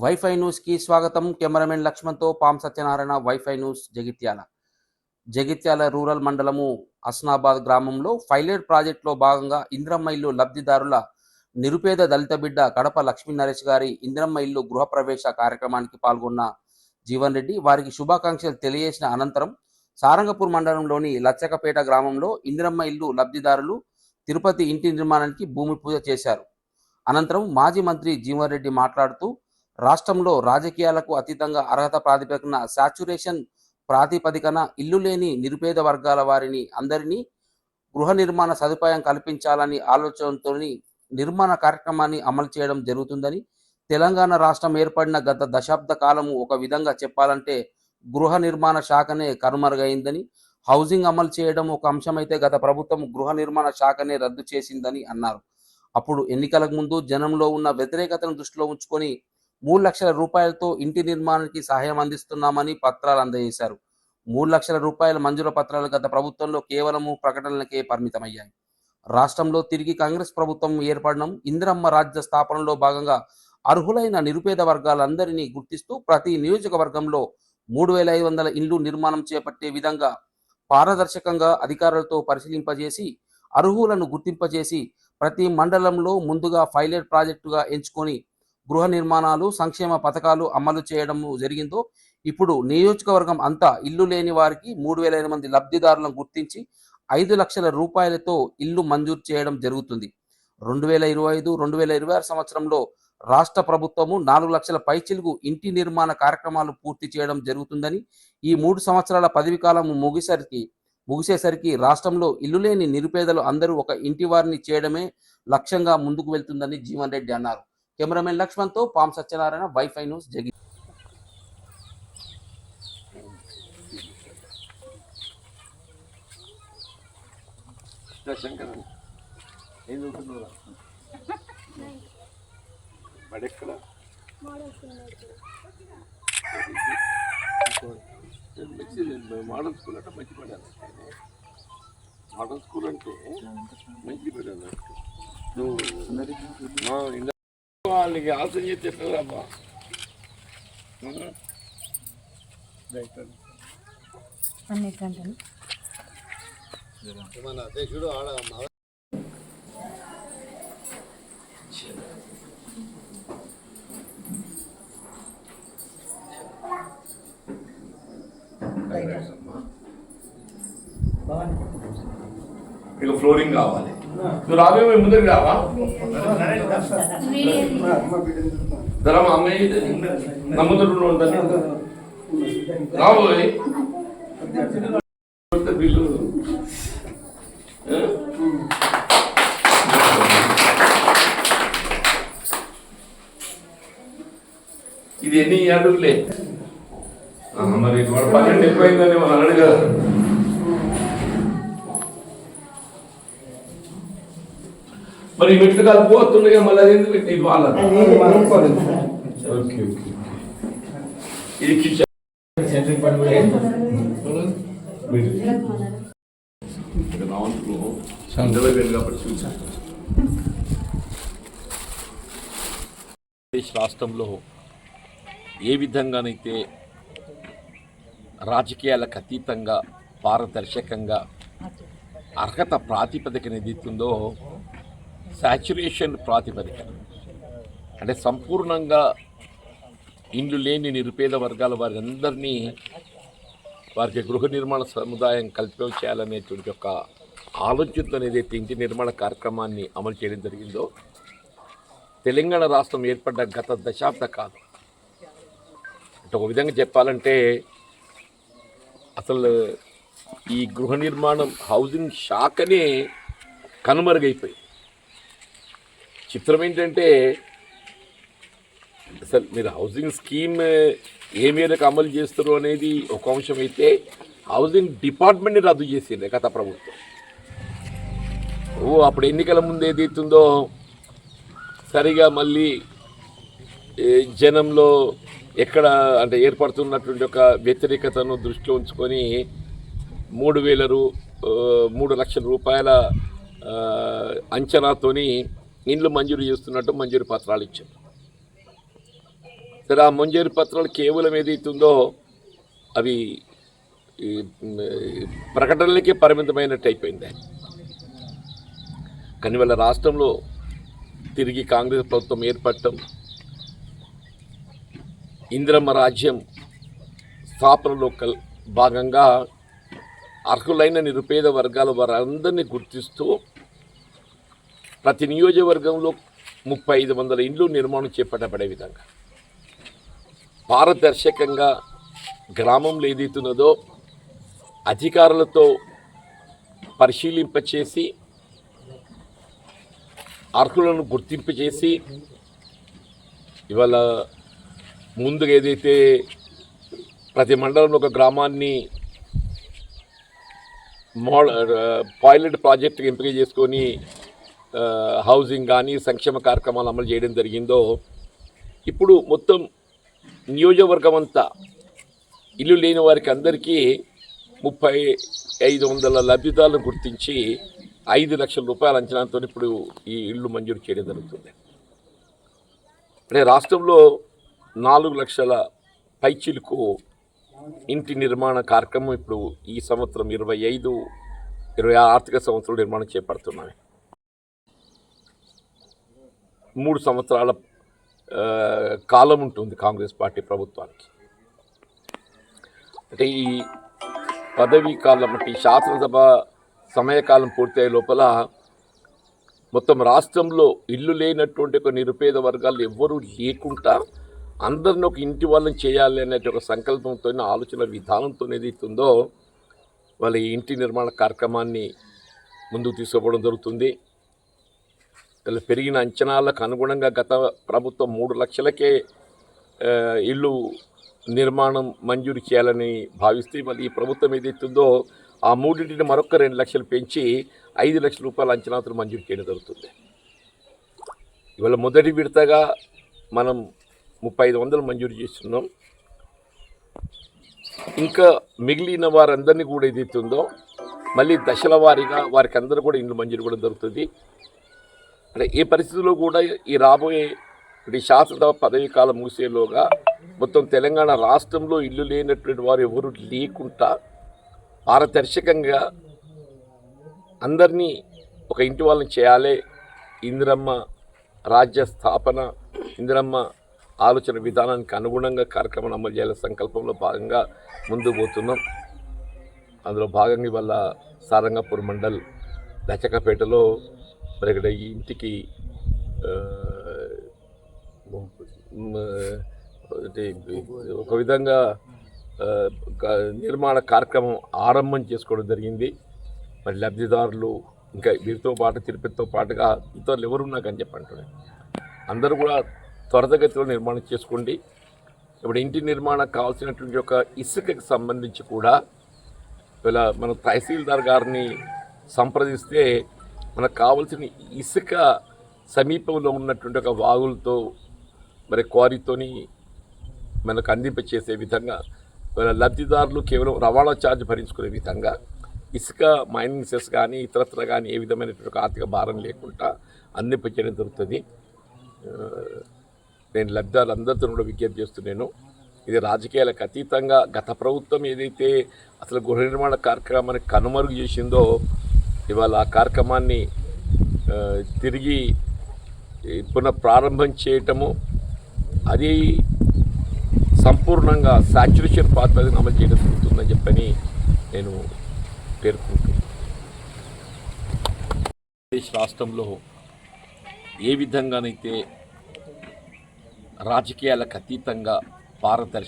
Wifi న్యూస్కి స్వాగతం. Cameraman లక్ష్మణ్తో పాం Satyanarayana WiFi news Jagtial. Jagtial rural మండలము హస్నాబాద్ గ్రామంలో ఫైలెట్ ప్రాజెక్టులో భాగంగా ఇంద్రమ్మ ఇల్లు లబ్ధిదారుల నిరుపేద దళిత బిడ్డ కడప లక్ష్మీ నరేష్ గారి ఇంద్రమ్మ ఇల్లు గృహప్రవేశ కార్యక్రమానికి పాల్గొన్న జీవన్ రెడ్డి వారికి శుభాకాంక్షలు తెలియజేసిన అనంతరం సారంగపూర్ మండలంలోని లచ్చకపేట గ్రామంలో ఇంద్రమ్మ ఇల్లు లబ్ధిదారులు తిరుపతి ఇంటి నిర్మాణానికి భూమి పూజ చేశారు. అనంతరం మాజీ మంత్రి జీవన్ రెడ్డి మాట్లాడుతూ రాష్ట్రంలో రాజకీయాలకు అతీతంగా అర్హత ప్రాతిపదికన శాచ్యురేషన్ ప్రాతిపదికన ఇల్లు లేని నిరుపేద వర్గాల వారిని అందరినీ గృహ నిర్మాణ సదుపాయం కల్పించాలని ఆలోచనతో నిర్మాణ కార్యక్రమాన్ని అమలు చేయడం జరుగుతుందని తెలంగాణ రాష్ట్రం ఏర్పడిన గత దశాబ్ద కాలము ఒక విధంగా చెప్పాలంటే గృహ నిర్మాణ శాఖనే కనుమరుగైందని హౌసింగ్ అమలు చేయడం ఒక అంశమైతే గత ప్రభుత్వం గృహ నిర్మాణ శాఖనే రద్దు చేసిందని అన్నారు. అప్పుడు ఎన్నికలకు ముందు జనంలో ఉన్న వ్యతిరేకతను దృష్టిలో ఉంచుకొని మూడు లక్షల రూపాయలతో ఇంటి నిర్మాణానికి సహాయం అందిస్తున్నామని పత్రాలు అందజేశారు. మూడు లక్షల రూపాయల మంజూరు పత్రాలు గత ప్రభుత్వంలో కేవలము ప్రకటనలకే పరిమితమయ్యాయి. రాష్ట్రంలో తిరిగి కాంగ్రెస్ ప్రభుత్వం ఏర్పడడం ఇందిరమ్మ రాజ్య స్థాపనలో భాగంగా అర్హులైన నిరుపేద వర్గాలందరినీ గుర్తిస్తూ ప్రతి నియోజకవర్గంలో మూడు వేల ఐదు వందల ఇండ్లు నిర్మాణం చేపట్టే విధంగా పారదర్శకంగా అధికారులతో పరిశీలింపజేసి అర్హులను గుర్తింపజేసి ప్రతి మండలంలో ముందుగా ఫైలెట్ ప్రాజెక్టుగా ఎంచుకొని గృహ నిర్మాణాలు సంక్షేమ పథకాలు అమలు చేయడం జరిగిందో ఇప్పుడు నియోజకవర్గం అంతా ఇల్లు లేని వారికి మూడు వేల ఐదు మంది లబ్ధిదారులను గుర్తించి ఐదు లక్షల రూపాయలతో ఇల్లు మంజూరు చేయడం జరుగుతుంది. రెండు వేల ఇరవై ఐదు రెండు వేల ఇరవై ఆరు సంవత్సరంలో రాష్ట్ర ప్రభుత్వము నాలుగు లక్షల పైచిలుగు ఇంటి నిర్మాణ కార్యక్రమాలు పూర్తి చేయడం జరుగుతుందని ఈ మూడు సంవత్సరాల పదవి కాలం ముగిసరికి ముగిసేసరికి రాష్ట్రంలో ఇల్లు లేని నిరుపేదలు అందరూ ఒక ఇంటి వారిని చేయడమే లక్ష్యంగా ముందుకు వెళ్తుందని జీవన్ రెడ్డి అన్నారు. కెమెరామెన్ లక్ష్మణ్తో పాం సత్యనారాయణ వైఫై న్యూస్ జగి శంకర్ ఏం మోడల్ స్కూల్ అంటే మంచి పడాలి మోడల్ స్కూల్ అంటే మంచి పడాలి నువ్వు వాళ్ళకి ఎట్లరాబ్బా అన్నిటికంటే మన అధ్యక్షుడు ఆడ ఇక ఫ్లోరింగ్ కావాలి. నువ్వు రాబే మేము ముందరికి రావా? ధర అమ్మాయి నా ముందర ఉంటుంది రాబోయ్. బిల్లు ఇది ఎన్ని అడుగులే మరి పన్నెండు ఎక్కువైందని మనం అడగదు మరి మెట్లు కలిపోతుండగా మళ్ళీ అది ఎందుకు పెట్టి వాళ్ళ ఓకే ఓకే ఇది కిచెన్ రావంతులు సందలో కాబట్టి చూసాను ఆంధ్రప్రదేశ్ రాష్ట్రంలో ఏ విధంగానైతే రాజకీయాలకు అతీతంగా పారదర్శకంగా అర్హత ప్రాతిపదికన ఏదైతుందో శాచురేషన్ ప్రాతిపదిక. అంటే సంపూర్ణంగా ఇండ్లు లేని నిరుపేద వర్గాల వారందరినీ వారికి గృహ నిర్మాణ సముదాయం కల్పన చేయాలనేటువంటి ఒక ఆలోచనతో ఏదైతే ఇంటి నిర్మాణ కార్యక్రమాన్ని అమలు చేయడం జరిగిందో తెలంగాణ రాష్ట్రం ఏర్పడ్డ గత దశాబ్ద కాలం. అంటే ఒక విధంగా చెప్పాలంటే అసలు ఈ గృహ నిర్మాణం హౌసింగ్ శాఖనే కనుమరుగైపోయింది. చిత్రం ఏంటంటే అసలు మీరు హౌసింగ్ స్కీమ్ ఏ మేరకు అమలు చేస్తారు అనేది ఒక అంశం అయితే హౌసింగ్ డిపార్ట్మెంట్ని రద్దు చేసింది గత ప్రభుత్వం. ఓ అప్పుడు ఎన్నికల ముందు ఏదైతుందో సరిగా మళ్ళీ జనంలో ఎక్కడ అంటే ఏర్పడుతున్నటువంటి ఒక వ్యతిరేకతను దృష్టిలో ఉంచుకొని మూడు వేల రూ మూడు లక్షల రూపాయల అంచనాతోని ఇండ్లు మంజూరు చేస్తున్నట్టు మంజూరు పత్రాలు ఇచ్చారు. సరే ఆ మంజూరు పత్రాలు కేవలం ఏదైతుందో అవి ప్రకటనలకే పరిమితమైనట్టు అయిపోయింది. కానీ వాళ్ళ రాష్ట్రంలో తిరిగి కాంగ్రెస్ ప్రభుత్వం ఏర్పడటం ఇందిరమ్మ రాజ్యం స్థాపనలో కల్ భాగంగా అర్హులైన నిరుపేద వర్గాల వారందరినీ గుర్తిస్తూ ప్రతి నియోజకవర్గంలో ముప్పై ఐదు వందల ఇండ్లు నిర్మాణం చేపట్టబడే విధంగా. పారదర్శకంగా గ్రామంలో ఏదైతున్నదో అధికారులతో పరిశీలింపచేసి అర్హులను గుర్తింపు చేసి ఇవాళ ముందుగా ఏదైతే ప్రతి మండలంలో ఒక గ్రామాన్ని మోడ పైలట్ ప్రాజెక్ట్ ఎంపిక చేసుకొని హౌసింగ్ కానీ సంక్షేమ కార్యక్రమాలు అమలు చేయడం జరిగిందో ఇప్పుడు మొత్తం నియోజకవర్గం అంతా ఇల్లు లేని వారికి అందరికీ ముప్పై ఐదు వందల లబ్ధిదారులను గుర్తించి ఐదు లక్షల రూపాయల అంచనాతో ఇప్పుడు ఈ ఇల్లు మంజూరు చేయడం జరుగుతుంది. అంటే రాష్ట్రంలో నాలుగు లక్షల పైచిలకు ఇంటి నిర్మాణ కార్యక్రమం ఇప్పుడు ఈ సంవత్సరం ఇరవై ఐదు ఇరవై ఆర్థిక సంవత్సరం నిర్మాణం చేపడుతున్నాయి. మూడు సంవత్సరాల కాలం ఉంటుంది కాంగ్రెస్ పార్టీ ప్రభుత్వానికి. అంటే ఈ పదవీ కాలం అంటే ఈ శాసనసభ సమయకాలం పూర్తయ్యే లోపల మొత్తం రాష్ట్రంలో ఇల్లు లేనటువంటి ఒక నిరుపేద వర్గాలు ఎవ్వరూ లేకుండా అందరిని ఒక ఇంటి వాళ్ళని చేయాలి అనేది ఒక సంకల్పంతో ఆలోచన విధానంతో ఏదైతుందో వాళ్ళ ఈ ఇంటి నిర్మాణ కార్యక్రమాన్ని ముందుకు తీసుకోవడం జరుగుతుంది. పెరిగిన అంచనాలకు అనుగుణంగా గత ప్రభుత్వం మూడు లక్షలకే ఇల్లు నిర్మాణం మంజూరు చేయాలని భావిస్తే మళ్ళీ ఈ ప్రభుత్వం ఏదైతుందో ఆ మూడింటిని మరొక రెండు లక్షలు పెంచి ఐదు లక్షల రూపాయల అంచనాతో మంజూరు చేయడం జరుగుతుంది. ఇవాళ మొదటి విడతగా మనం ముప్పై ఐదు వందలు మంజూరు చేస్తున్నాం. ఇంకా మిగిలిన వారందరినీ కూడా ఏదైతుందో మళ్ళీ దశల వారీగా వారికి అందరూ కూడా ఇండ్లు మంజూరు కూడా దొరుకుతుంది అంటే ఏ పరిస్థితుల్లో కూడా ఈ రాబోయే ఈ శాసనసభ పదవీ కాలం ముగిసేలోగా మొత్తం తెలంగాణ రాష్ట్రంలో ఇల్లు లేనటువంటి వారు ఎవరు లేకుండా పారదర్శకంగా అందరినీ ఒక ఇంటి వాళ్ళని చేయాలి ఇందిరమ్మ రాజ్య స్థాపన ఇందిరమ్మ ఆలోచన విధానానికి అనుగుణంగా కార్యక్రమం అమలు చేయాలి సంకల్పంలో భాగంగా ముందుకు పోతున్నాం. అందులో భాగంగా ఇవాళ సారంగపూర్ మండల్ దచకపేటలో మరి ఇక్కడ ఈ ఇంటికి ఒక విధంగా నిర్మాణ కార్యక్రమం ఆరంభం చేసుకోవడం జరిగింది. మరి లబ్ధిదారులు ఇంకా వీరితో పాటు తిరుపతితో పాటుగా ఇతరులు ఎవరు నాకని చెప్పంటున్నాను అందరూ కూడా త్వరతగతిలో నిర్మాణం చేసుకోండి. ఇప్పుడు ఇంటి నిర్మాణం కావాల్సినటువంటి ఒక ఇసుకకి సంబంధించి కూడా ఇలా మన తహసీల్దార్ గారిని సంప్రదిస్తే మనకు కావలసిన ఇసుక సమీపంలో ఉన్నటువంటి ఒక వాగులతో మరి క్వారీతోని మనకు అందింపచేసే విధంగా మన లబ్ధిదారులు కేవలం రవాణా ఛార్జ్ భరించుకునే విధంగా ఇసుక మైనింగ్ సెస్ కానీ ఇతరత్ర కానీ ఏ విధమైనటువంటి ఆర్థిక భారం లేకుండా అందింపచేయడం దొరుకుతుంది జరుగుతుంది. ఆ, నేను లబ్ధిదారులందరితో కూడా విజ్ఞప్తి చేస్తున్నాను. ఇది రాజకీయాలకు అతీతంగా గత ప్రభుత్వం ఏదైతే అసలు గృహ నిర్మాణ కార్యక్రమాన్ని కనుమరుగు చేసిందో ఇవాళ ఆ కార్యక్రమాన్ని తిరిగి పునఃప్రారంభం చేయటము అది సంపూర్ణంగా సాచురేషన్ పాత్ర అమలు చేయడం జరుగుతుందని చెప్పని నేను పేర్కొంటున్నాను. ఆంధ్రప్రదేశ్ రాష్ట్రంలో ఏ విధంగానైతే రాజకీయాలకు అతీతంగా పారదర్శ